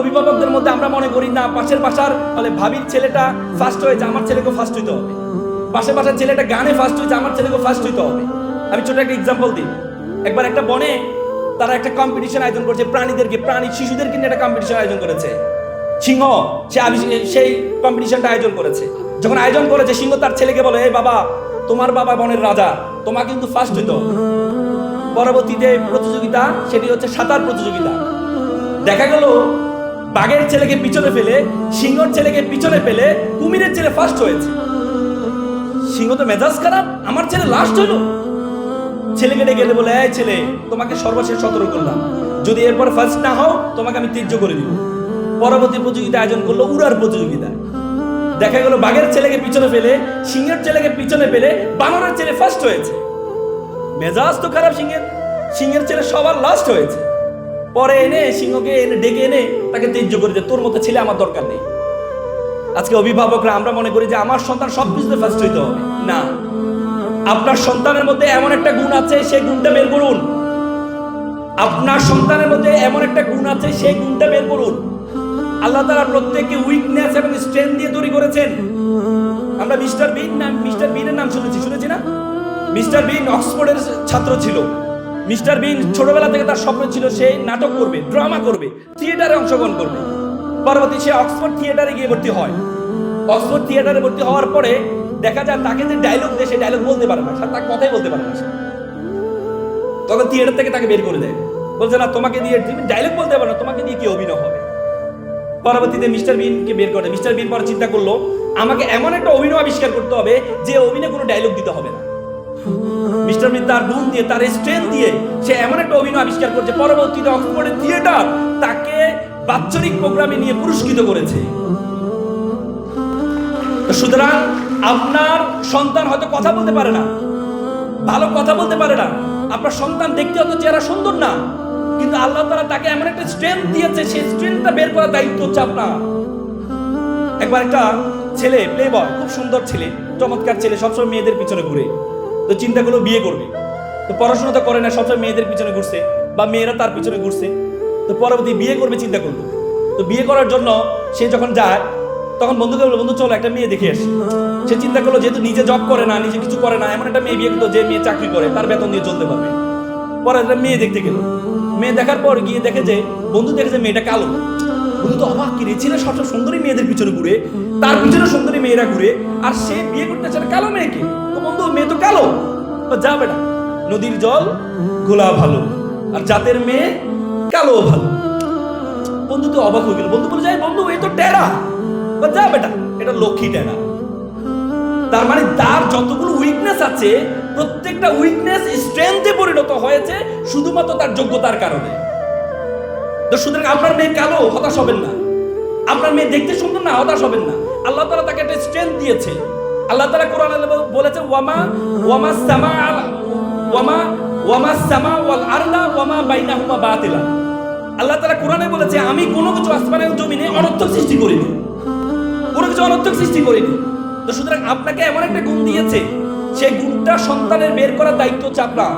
অভিভাবকদের মধ্যে আমরা মনে করি, না, পাশের বাসার বলে ভাবির ছেলেটা ফার্স্ট হয়েছে, আমার ছেলেকে ফার্স্ট হইতে হবে। পাশের বাসার ছেলেটা গানে ফার্স্ট হয়েছে, আমার ছেলেকে ফার্স্ট হইতে হবে। আমি ছোট একটা এক্সাম্পল দিই। একবার একটা বনে তারা একটা কম্পিটিশন আয়োজন করেছে, প্রাণীদেরকে, প্রাণী শিশুদেরকে নিয়ে একটা কম্পিটিশন আয়োজন করেছে। সিংহ, সে সেই কম্পিটিশনটা আয়োজন করেছে। যখন আয়োজন করেছে, সিংহ তার ছেলেকে বলে এই বাবা, তোমার বাবা বনের রাজা, তোমাকে কিন্তু ফার্স্ট হইতে পরবর্তীতে প্রতিযোগিতা, সেটি হচ্ছে সাঁতার প্রতিযোগিতা। দেখা গেল বাঘের ছেলেকে পিছনে ফেলে, সিংহর ছেলেকে পিছনে ফেলে, কুমিরের ছেলে ফার্স্ট হয়েছে। সিংহ তো মেজাজ খারাপ, আমার ছেলে লাস্ট হলো। ছেলেকে ডেকে বলে, এই ছেলে, তোমাকে সর্বশেষ সতর্ক করলাম। যদি এরপর ফার্স্ট না হও, তোমাকে আমি তীর্য করে দিব। পরবর্তী প্রতিযোগিতা আয়োজন করল উড়ার প্রতিযোগিতা। দেখা গেল বাঘের ছেলেকে পিছনে ফেলে, সিংহের ছেলেকে পিছনে ফেলে, বানরের ছেলে ফার্স্ট হয়েছে। মেজাজ তো খারাপ সিংহের। সিংহের ছেলে সবার লাস্ট হয়েছে। পরে এনে, সিংহকে এনে, ডেকে এনে তাকে তীর্য করে দেয়। তোর মতো ছেলে আমার দরকার নেই। আজকে অভিভাবকরা আমরা মনে করি যে, আমার সন্তান সব কিছুতে ফার্স্ট হইতে হবে। না। আপনার সন্তানের মধ্যে এমন একটা গুণ আছে সেই গুণটা বের করুন। আপনার সন্তানের মধ্যে এমন একটা গুণ আছে সেই গুণটা বের করুন। আল্লাহ তারা প্রত্যেককে উইকনেস এবং স্ট্রেংথ দিয়ে তৈরি করেছেন। আমরা মিস্টার বিন নাম, মিস্টার বিনের নাম শুনেছি শুনেছি না? মিস্টার বিন অক্সফোর্ডের ছাত্র ছিল। মিস্টার বিন ছোটবেলা থেকে তার স্বপ্ন ছিল সে নাটক করবে, ড্রামা করবে, থিয়েটারে অংশগ্রহণ করবে। পরবর্তী সে অক্সফোর্ড থিয়েটারে গিয়ে ভর্তি হয়। অক্সফোর্ড থিয়েটারে ভর্তি হওয়ার পরে দেখা যায় তাকে যে ডায়লগ দেয়, সে ডায়লগ বলতে পারে না তার কথাই বলতে পারে না সে। তখন থিয়েটার থেকে তাকে বের করে দেয়। বলছে, না, তোমাকে দিয়ে তুমি ডায়লগ বলতে পারো না, তোমাকে দিয়ে কি অভিনয় হবে? পরবর্তীতে মিস্টার বিনকে বের করে মিস্টার বিন পরে চিন্তা করল, আমাকে এমন একটা অভিনয় আবিষ্কার করতে হবে যে অভিনয় কোনো ডায়লগ দিতে হবে না। মিস্টার তার গুণ দিয়ে, তার দিয়ে সে এমন একটা অভিনয় আবিষ্কার করছে। পরবর্তীতে অক্সফোর্ডের থিয়েটার তাকে প্রোগ্রামে নিয়ে পুরস্কৃত করেছে। সুতরাং আপনার সন্তান হয়তো কথা বলতে পারে না, ভালো কথা বলতে পারে না। আপনার সন্তান দেখতে হয়তো চেহারা সুন্দর না, কিন্তু আল্লাহ তারা তাকে এমন একটা স্ট্রেংথ দিয়েছে সেই স্ট্রেংথটা বের করার দায়িত্ব হচ্ছে আপনার। একবার একটা ছেলে প্লে বয় খুব সুন্দর ছেলে, চমৎকার ছেলে, সবসময় মেয়েদের পিছনে ঘুরে। তো চিন্তা করল বিয়ে করবে। তো পড়াশোনা তো করে না, সবসময় মেয়েদের পিছনে ঘুরছে বা মেয়েরা তার পিছনে ঘুরছে। তো পরবর্তী বিয়ে করবে, চিন্তা করল। তো বিয়ে করার জন্য সে যখন যায়, তখন বন্ধুকে বলল, বন্ধু, চলো একটা মেয়ে দেখে আসি। সে চিন্তা করল, যেহেতু নিজে জব করে না, নিজে কিছু করে না, এমন একটা মেয়ে বিয়ে করতো যে মেয়ে চাকরি করে, তার বেতন দিয়ে চলতে পারবে। পরে একটা মেয়ে দেখতে গেল। মেয়ে দেখার পর গিয়ে দেখে যে বন্ধু দেখে যে মেয়েটা কালো। বন্ধু তো অবাক কি রে ছেলে সবসময় সুন্দরী মেয়েদের পিছনে ঘুরে, তার পিছনে সুন্দরী মেয়েরা ঘুরে, আর সে বিয়ে করতে চায় কালো মেয়েকে। বন্ধু, মেয়ে তো কালো। যা বেটা, নদীর জল গোলা ভালো আর জাতের মেয়ে কালো ভালো। বন্ধু তো অবাক হয়ে গেল। বন্ধু বলে, যাই, বন্ধু এই তো টেরা। বা যা বেটা, এটা লক্ষ্মী টেরা। তার মানে তার যতগুলো উইকনেস আছে, প্রত্যেকটা উইকনেস স্ট্রেংথে পরিণত হয়েছে, শুধুমাত্র তার যোগ্যতার কারণে। তো সুতরাং আপনার মেয়ে কালো হতাশ হবেন না? আপনার মেয়ে দেখতে সুন্দর না, হতাশ হবেন না? আল্লাহ তালা তাকে একটা স্ট্রেংথ দিয়েছে। আল্লাহ তাআলা কোরআনে বলেছে, ওয়ামা ওয়ামা সামা, ওয়ামা ওয়ামা সামা ওয়াল আরদা, ওয়ামা বাইনাহুমা বাতিলা। আল্লাহ তাআলা কোরআনে বলেছে, আমি কোনো কিছু আসমানের জমিনে অনর্থক সৃষ্টি করিনি। কোনো কিছু অনর্থক সৃষ্টি করিনি। তো সুতরাং আপনাকে এমন একটা গুণ দিয়েছে, সেই গুণটা সন্তানের বের করার দায়িত্ব হচ্ছে আপনার।